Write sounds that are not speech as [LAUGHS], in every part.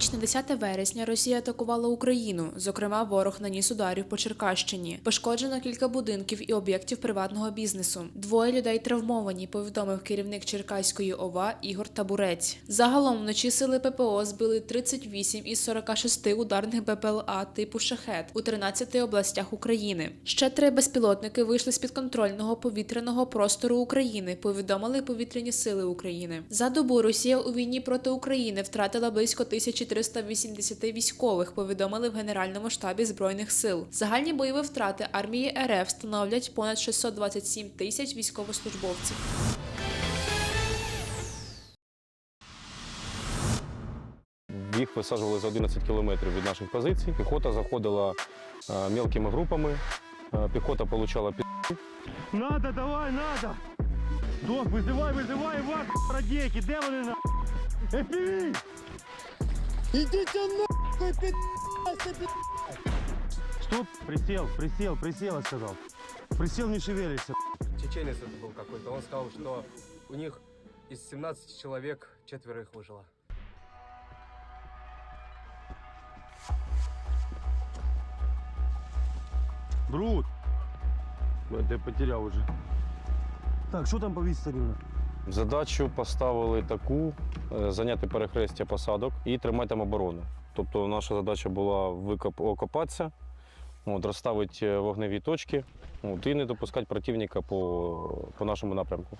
ніч на 10 вересня Росія атакувала Україну. Зокрема, ворог наніс ударів по Черкащині. Пошкоджено кілька будинків і об'єктів приватного бізнесу. Двоє людей травмовані, повідомив керівник Черкаської ОВА Ігор Табурець. Загалом вночі сили ППО збили 38 із 46 ударних БПЛА типу шахет у 13 областях України. Ще три безпілотники вийшли з підконтрольного повітряного простору України. Повідомили повітряні сили України. За добу Росія у війні проти України втратила близько 1380 військових. Повідомили в Генеральному штабі збройних сил. Загальні бойові втрати армії РФ становлять понад 627 тисяч військовослужбовців. Їх висаджували за 11 кілометрів від наших позицій. Піхота заходила е, мелкими групами. Е, Піхота отримала під Надо, давай, надо! Док, визивай, визивай, вак, радійки, де вони на? ФПВ! Идите нахуй, пи***цы, пи***. Стоп, присел, присел, присел, я сказал. Присел, не шевелишься. чеченец это был какой-то. Он сказал, что у них из 17 человек четверо их выжило. Брут! Ти потеряв уже. Так, що там по відстані? Задачу поставили таку: е, зайняти перехрестя посадок і тримати там оборону. Тобто наша задача була викоп... окопатися, от, розставити е, вогневі точки от, і не допускати противника по, по нашому напрямку.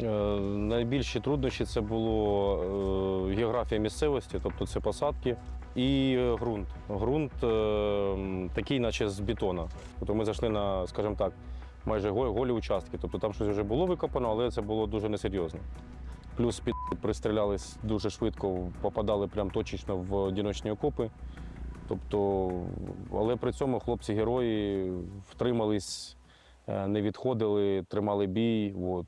Е, найбільші труднощі це було географія місцевості, тобто це посадки і ґрунт. Ґрунт такий, наче з бетона. Тобто ми зайшли на, скажімо так, майже голі участки. Тобто там щось вже було викопано, але це було дуже несерйозно. Плюс під пристрілялись дуже швидко, попадали прям точечно в одиночні окопи. Тобто, але при цьому хлопці-герої втримались, е, не відходили, тримали бій. От.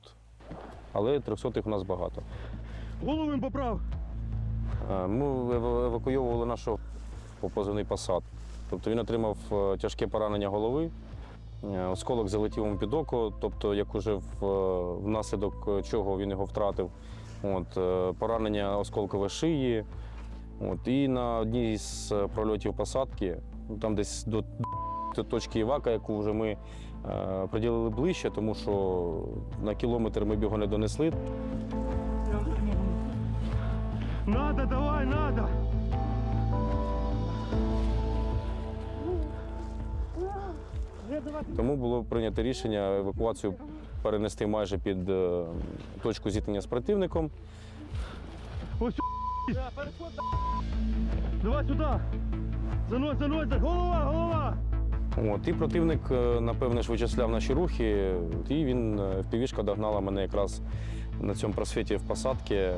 Але 300 у нас багато. Голову їм поправ! Е, Ми евакуйовували нашого по позивний посад. Тобто він отримав е, тяжке поранення голови, осколок залетів під око, тобто як уже е, внаслідок чого він його втратив. От, е, поранення осколкової шиї. От, і на одній з е, прольотів посадки, там десь до точки Івака, яку вже ми е, приділили ближче, тому що на кілометр ми б його не донесли. Надо, давай, надо! Тому було прийнято рішення евакуацію перенести майже під е, точку зіткнення з противником. Ось Давай сюди! Занось, занось, голова, голова! От, і противник, е, напевне, ж вичисляв наші рухи, і він е, впівішка догнала мене якраз на цьому просвіті в посадці.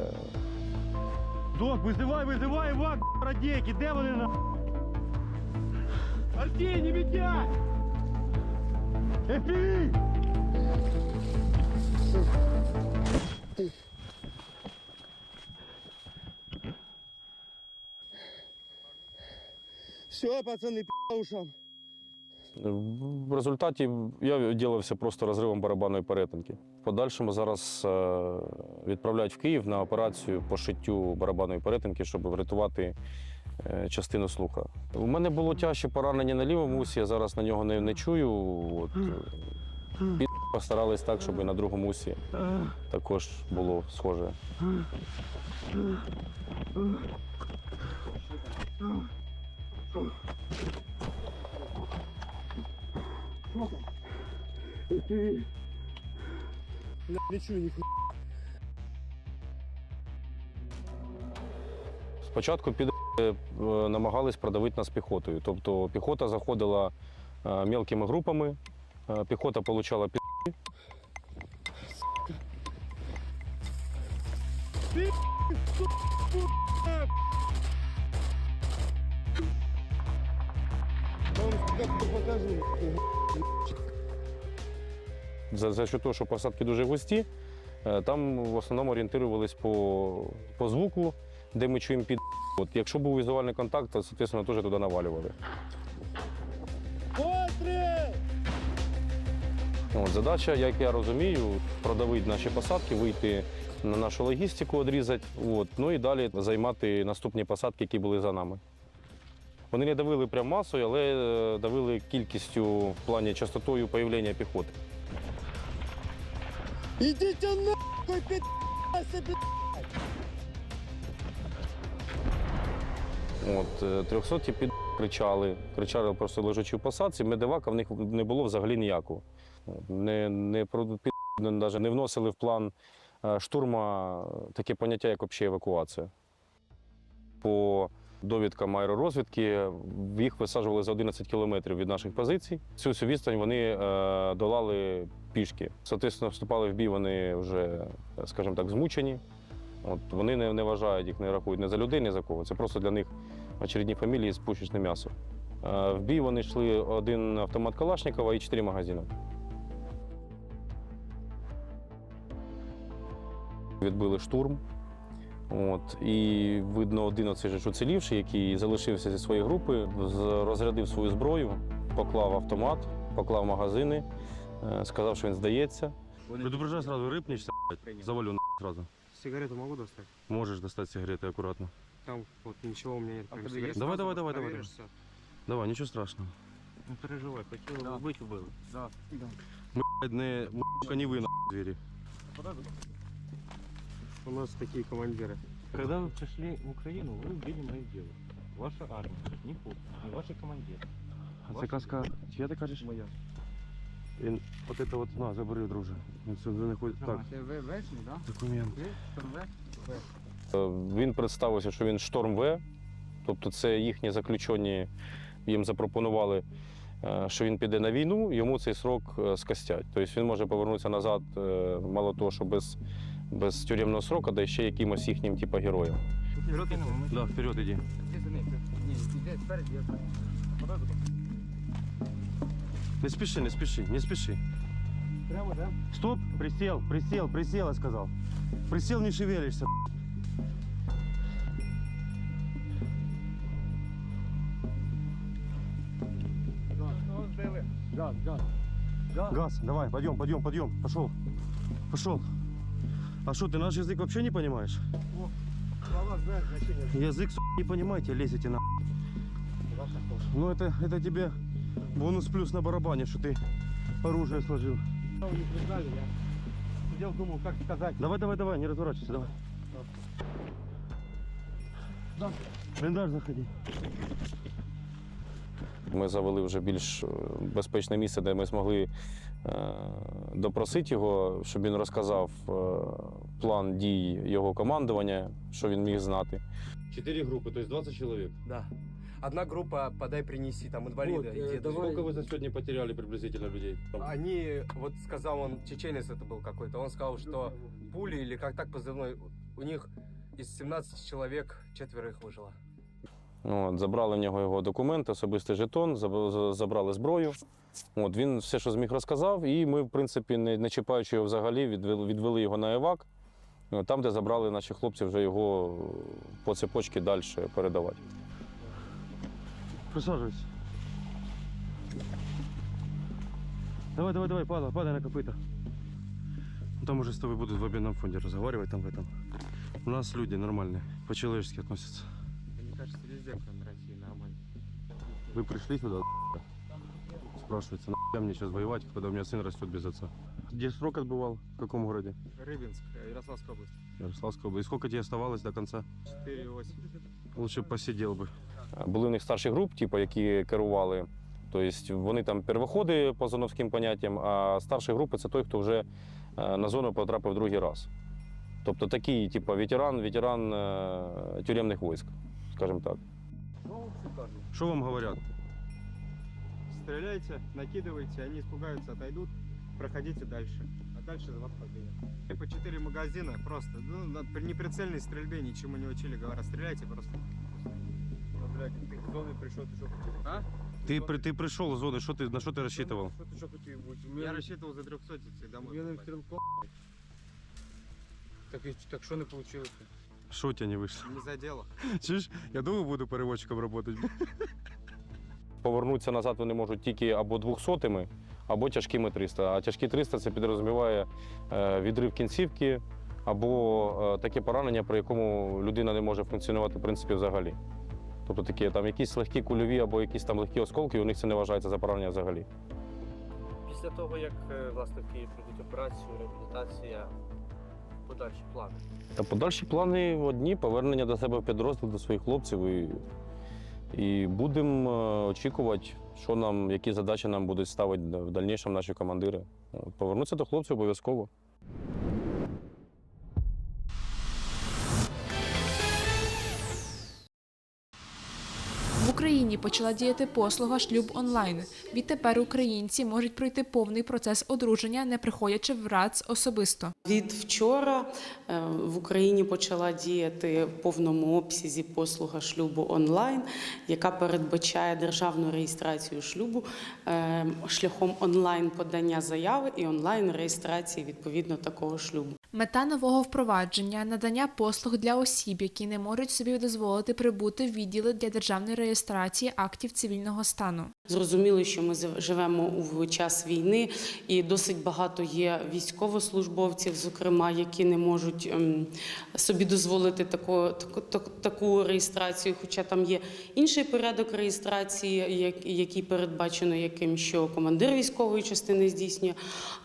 Док, визивай, визивай, вак, радійки, де вони на? Артій, не відтягай! ФПВ! Все, пацаны, пи*** ушам. В результаті я відділився просто розривом барабанної перетинки. В подальшому зараз е, відправляють в Київ на операцію по шиттю барабанної перетинки, щоб врятувати частину слуха. У мене було тяжче поранення на лівому усі, я зараз на нього не, не чую. От, е, під- постарались так, щоб і на другому усі також було схоже. Не чую нихуя. Спочатку під е, намагались продавити нас піхотою. Тобто піхота заходила е, мелкими групами, е, піхота отримала під. За, за що того, що посадки дуже густі, там в основному орієнтувались по, по звуку, де ми чуємо під. От, якщо був візуальний контакт, то, соответственно, теж туди навалювали. От, задача, як я розумію, продавити наші посадки, вийти на нашу логістику відрізати. От. Ну і далі займати наступні посадки, які були за нами. Вони не давили прям масою, але е, давили кількістю в плані частотою появлення піхоти. Идите нахуй, пи***асы, блядь! От, е, 300 під кричали, кричали просто лежачи в посадці. Медивака в них не було взагалі ніякого. Не, не, під, навіть не вносили в план е, штурма таке поняття, як взагалі евакуація. По довідкам аеророзвідки їх висаджували за 11 кілометрів від наших позицій. Цю всю відстань вони е, долали пішки. Соответственно, вступали в бій вони вже, скажімо так, змучені. От, вони не, не вважають їх, не рахують не за людей, ні за кого. Це просто для них очередні фамілії з пушечне м'ясо. Е, В бій вони йшли один автомат Калашникова і чотири магазини. Відбили штурм. От, і видно, один оцей ж уцілівший, який залишився зі своєї групи, розрядив свою зброю, поклав автомат, поклав магазини, е, сказав, що він здається. Предупреждай сразу, рыпнешься, завалю на сразу. Сигарету могу достать? Можешь достать сигареты аккуратно. Там вот ничего у меня нет. кроме сигарет. Давай, давай, давай, давай. Проверишься? Давай, ничего страшного. Не переживай, хотел быть был. Да. Блядь, не, м***ка, не вы на двери. У нас такие командиры. Когда вы пришли в Украину, вы убили моих девушек. Ваша армия, не пуп, не ваши командиры. А це казка, чия ти кажеш? Моя. Він, от это от, на, забери, друже. Він сюди не ходить. Так, ви вечний, да? документ. Ви Е, Він представився, що він шторм В, тобто це їхні заключені, їм запропонували, е, що він піде на війну, йому цей срок е, скостять. Тобто він може повернутися назад, е, мало того, що без, без тюремного сроку, да ще якимось їхнім типу, героєм. Да, вперед иди. Не спеши, не спеши, не спеши. Прямо, да? Стоп, присел, присел, присел, я сказал. Присел, не шевелишься. Газ, газ. Газ, давай, пойдем, пойдем, пойдем. Пошел. Пошел. А что, ты наш язык вообще не понимаешь? Слова знаешь значение. Язык, не понимаете, лезете на. Ну это, это тебе бонус плюс на барабане, что ты оружие сложил. Вы не признали, я сидел, думал, как сказать. Давай, давай, давай, не разворачивайся, давай. В блиндаж заходи. Ми завели вже більш е, безпечне місце, де ми змогли е, допросити його, щоб він розказав е, план дій його командування, що він міг знати. Четыре группы, то есть 20 человек. Да. Одна группа подай принеси, там инвалида Вот, и э, деда. давай. Сколько вы за сегодня потеряли приблизительно людей? Они, вот сказал он, чеченец это был какой-то, он сказал, что пули или как так позывной, у них из 17 человек четверо их выжило. От, забрали в нього його документи, особистий жетон, заб- за- забрали зброю. От, він все, що зміг, розказав, і ми, в принципі, не, не чіпаючи його взагалі, відвели, відвели його на евак, От, там, де забрали наші хлопці вже його по цепочці далі передавати. Присаживайся. Давай, давай, давай, падай, падай на копыта. Ну, Там уже с тобой будут в обменном фонде разговаривать там в этом. У нас люди нормальные, по-человечески относятся. Мне кажется, везде, кроме России, нормально. Вы пришли сюда, спрашивается, нахуя мне сейчас воевать, когда у меня сын растет без отца? Где срок отбывал? В каком городе? Рыбинск, Ярославская область. Ярославская область. И сколько тебе оставалось до конца? 4,8. Лучше посидел бы. Були в них старші груп, типу, які керували. Тобто вони там первоходи по зоновським поняттям, а старші групи це той, хто вже е, на зону потрапив другий раз. Тобто такий, типу, ветеран, ветеран е, тюремних військ, скажімо так. Что вам говорят? Стреляйте, накидывайте, они испугаются, отойдут, проходите дальше. А дальше за вас победят. И по 4 магазина просто, ну, на- при неприцельной стрельбе ничему не учили, говорят, стреляйте просто Блядь, ты к зоне пришел, ты что А? Ты, при- ты пришел из зоны, что ты, на что ты рассчитывал? Что ты что хотел быть? Я рассчитывал за 300 домой. Умелым попасть. стрелком. Так, и- так что не получилось? Что у тебя не вышло? Не задело. Чуєш, я думаю, буду переводчиком работать. Повернутися назад вони можуть тільки або двохсотими, або тяжкими 300. А тяжкі 300 це підрозуміває е, відрив кінцівки або е, таке поранення, при якому людина не може функціонувати в принципі взагалі. Тобто такі там якісь легкі кульові або якісь там легкі осколки, і у них це не вважається за поранення взагалі. Після того, як е, власне в Києві пройдуть операцію, реабілітація, подальші плани. Та подальші плани одні повернення до себе в підрозділ до своїх хлопців і, і будемо е, очікувати, що нам, які задачі нам будуть ставити в дальнішому наші командири. Повернутися до хлопців обов'язково. Україні почала діяти послуга шлюб онлайн. Відтепер українці можуть пройти повний процес одруження, не приходячи в РАЦ особисто. Від вчора е, в Україні почала діяти в повному обсязі послуга шлюбу онлайн, яка передбачає державну реєстрацію шлюбу е, шляхом онлайн подання заяви і онлайн реєстрації відповідно такого шлюбу. Мета нового впровадження надання послуг для осіб, які не можуть собі дозволити прибути в відділи для державної реєстрації актів цивільного стану. Зрозуміло, що ми живемо у час війни, і досить багато є військовослужбовців, зокрема, які не можуть ем, собі дозволити таку, таку, таку, таку реєстрацію. Хоча там є інший порядок реєстрації, який передбачено яким, що командир військової частини здійснює.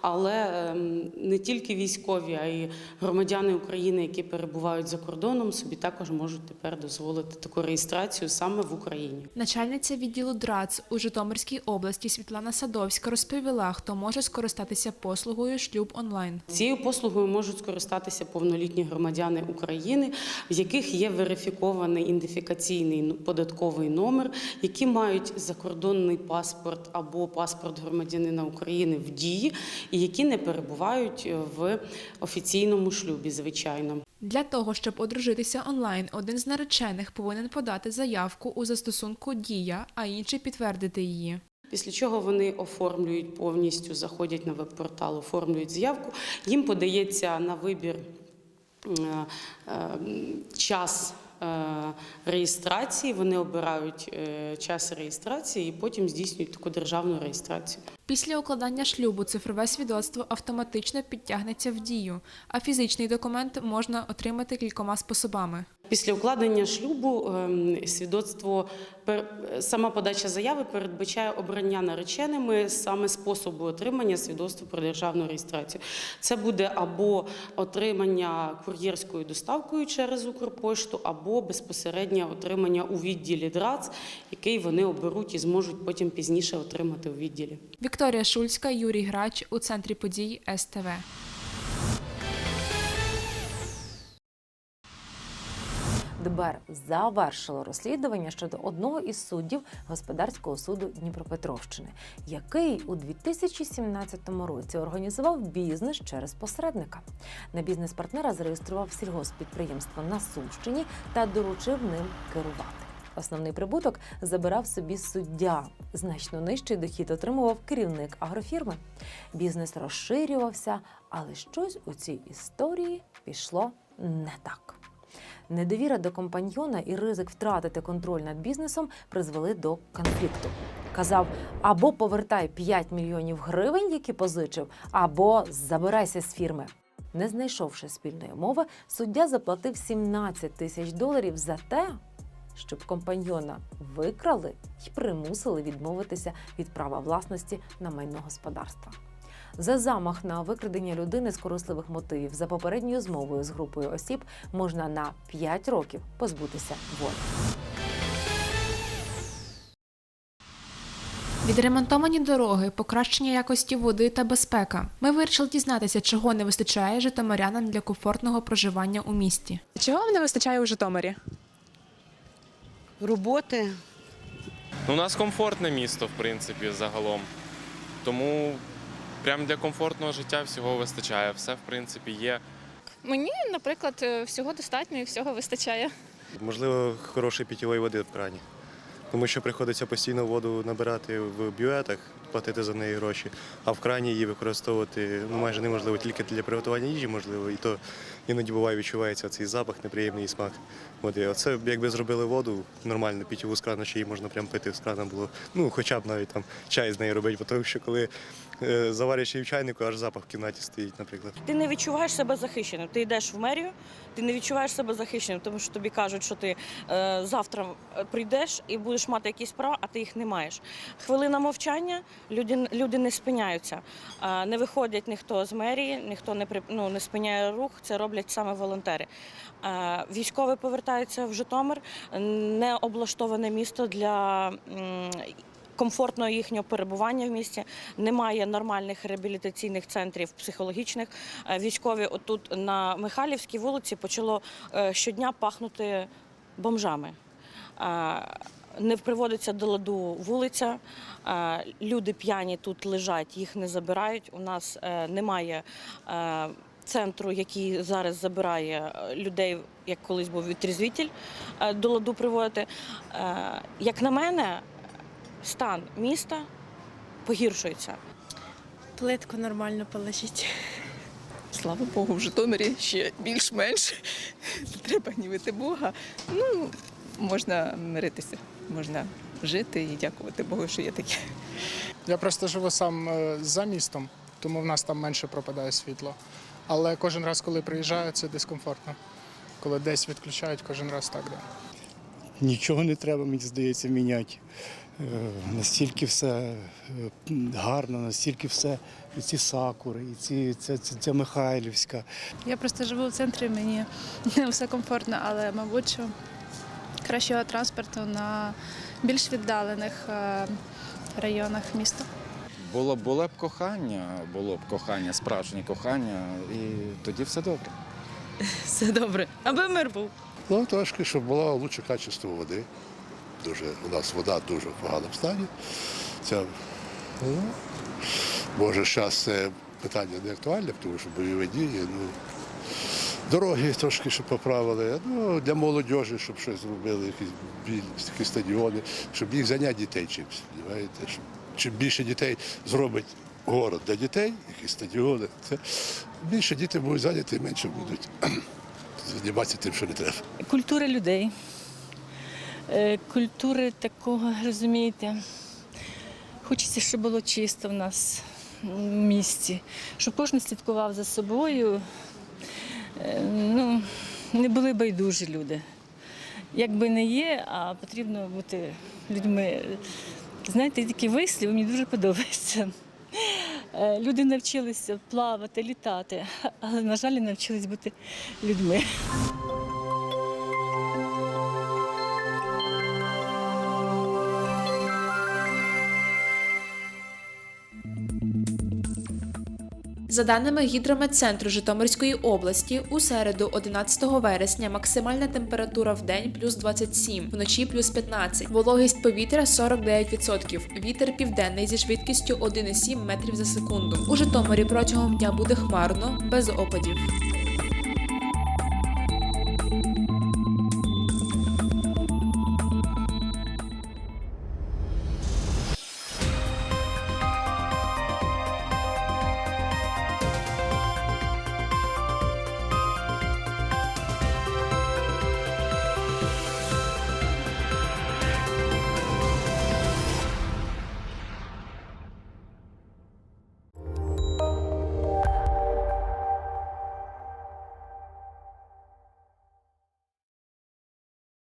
Але ем, не тільки військові, а й громадяни України, які перебувають за кордоном, собі також можуть тепер дозволити таку реєстрацію саме в Україні. Начальниця відділу ДРАЦ у Житомирській області Світлана Садовська розповіла, хто може скористатися послугою шлюб онлайн. Цією послугою можуть скористатися повнолітні громадяни України, в яких є верифікований ідентифікаційний податковий номер, які мають закордонний паспорт або паспорт громадянина України в дії, і які не перебувають е, в офіційному шлюбі, звичайно. Для того, щоб одружитися онлайн, один з наречених повинен подати заявку у застосунку Дія, а інший підтвердити її. Після чого вони оформлюють повністю, заходять на веб-портал, оформлюють заявку. Їм подається на вибір е, час реєстрації. Вони обирають е, час реєстрації і потім здійснюють таку державну реєстрацію. Після укладання шлюбу цифрове свідоцтво автоматично підтягнеться в дію, а фізичний документ можна отримати кількома способами. Після укладення шлюбу ем, свідоцтво сама подача заяви передбачає обрання нареченими саме способу отримання свідоцтва про державну реєстрацію. Це буде або отримання кур'єрською доставкою через Укрпошту, або безпосереднє отримання у відділі ДРАЦ, який вони оберуть і зможуть потім пізніше отримати у відділі. Вікторія Шульська, Юрій Грач у центрі подій СТВ. ДБР завершило розслідування щодо одного із суддів господарського суду Дніпропетровщини, який у 2017 році організував бізнес через посередника. На бізнес-партнера зареєстрував сільгоспідприємство на Сумщині та доручив ним керувати. Основний прибуток забирав собі суддя. Значно нижчий дохід отримував керівник агрофірми. Бізнес розширювався, але щось у цій історії пішло не так. Недовіра до компаньйона і ризик втратити контроль над бізнесом призвели до конфлікту. Казав: або повертай 5 мільйонів гривень, які позичив, або забирайся з фірми. Не знайшовши спільної мови, суддя заплатив 17 тисяч доларів за те, щоб компаньйона викрали й примусили відмовитися від права власності на майно господарства. За замах на викрадення людини з корисливих мотивів за попередньою змовою з групою осіб можна на 5 років позбутися волі. Відремонтовані дороги, покращення якості води та безпека. Ми вирішили дізнатися, чого не вистачає житомирянам для комфортного проживання у місті. Чого вам не вистачає у Житомирі? роботи. Ну, у нас комфортне місто, в принципі, загалом. Тому прям для комфортного життя всього вистачає. Все, в принципі, є. Мені, наприклад, всього достатньо і всього вистачає. Можливо, хорошої питьової води в крані. Тому що приходиться постійно воду набирати в бюветах, платити за неї гроші, а в крані її використовувати ну, майже неможливо тільки для приготування їжі, можливо, і то іноді буває відчувається цей запах, неприємний смак. І оце якби зробили воду нормально, питьову з крана, чи її можна прям пити з крана було. Ну, хоча б навіть там чай з неї робити, бо тому що коли е, завариш її в чайнику, аж запах в кімнаті стоїть, наприклад. Ти не відчуваєш себе захищеним. Ти йдеш в мерію, ти не відчуваєш себе захищеним, тому що тобі кажуть, що ти е, завтра прийдеш і будеш мати якісь права, а ти їх не маєш. Хвилина мовчання, люди, люди не спиняються. Не виходять ніхто з мерії, ніхто не ну, не спиняє рух. Це роблять саме волонтери. Військові повертаються в Житомир, не облаштоване місто для. Комфортного їхнього перебування в місті немає нормальних реабілітаційних центрів психологічних. Військові отут на Михайлівській вулиці почало е, щодня пахнути бомжами. Не приводиться до ладу вулиця. е, Люди п'яні тут лежать, їх не забирають. У нас е, немає е, центру, який зараз забирає людей, як колись був відрізвітель, до ладу приводити. Як на мене, стан міста погіршується. Плитку нормально положіть. Слава Богу, в Житомирі ще більш-менш. Не треба гнівити Бога. Ну, можна миритися, можна жити і дякувати Богу, що є таке. Я просто живу сам е, за містом, тому в нас там менше пропадає світло. Але кожен раз, коли приїжджаю, це дискомфортно. Коли десь відключають, кожен раз так. Да. Нічого не треба, мені здається, міняти. Е, Настільки все е, гарно, настільки все, і ці сакури, і ці, ця, ця, ця Михайлівська. Я просто живу в центрі, мені [LAUGHS] все комфортно, але, мабуть, що кращого транспорту на більш віддалених е, районах міста. Було, було б кохання, було б кохання, справжнє кохання, і тоді все добре. [LAUGHS] Все добре. Аби мир був. Ну, трошки, щоб було лучше качество води. Дуже, у нас вода дуже в поганому стані. Це, ну, може, зараз це питання не актуальне, тому що бойові дії. Ну, дороги трошки щоб поправили. Ну, для молодіжі, щоб щось зробили, якісь такі стадіони, щоб їх зайняти дітей чимось. Щоб, чим більше дітей зробить город для дітей, якісь стадіони, це більше діти будуть зайняті, менше будуть [CLEARS THROAT] займатися тим, що не треба. Культура людей. Е, Культури такого, розумієте. Хочеться, щоб було чисто в нас в місті, щоб кожен слідкував за собою. Е, Ну, не були байдужі люди. Якби не є, а потрібно бути людьми. Знаєте, такий вислів мені дуже подобається. Е, Люди навчилися плавати, літати, але, на жаль, навчились бути людьми. За даними гідрометцентру Житомирської області, у середу, 11 вересня, максимальна температура в день плюс 27, вночі плюс 15, вологість повітря 49%, вітер південний зі швидкістю 1,7 метрів за секунду. У Житомирі протягом дня буде хмарно, без опадів.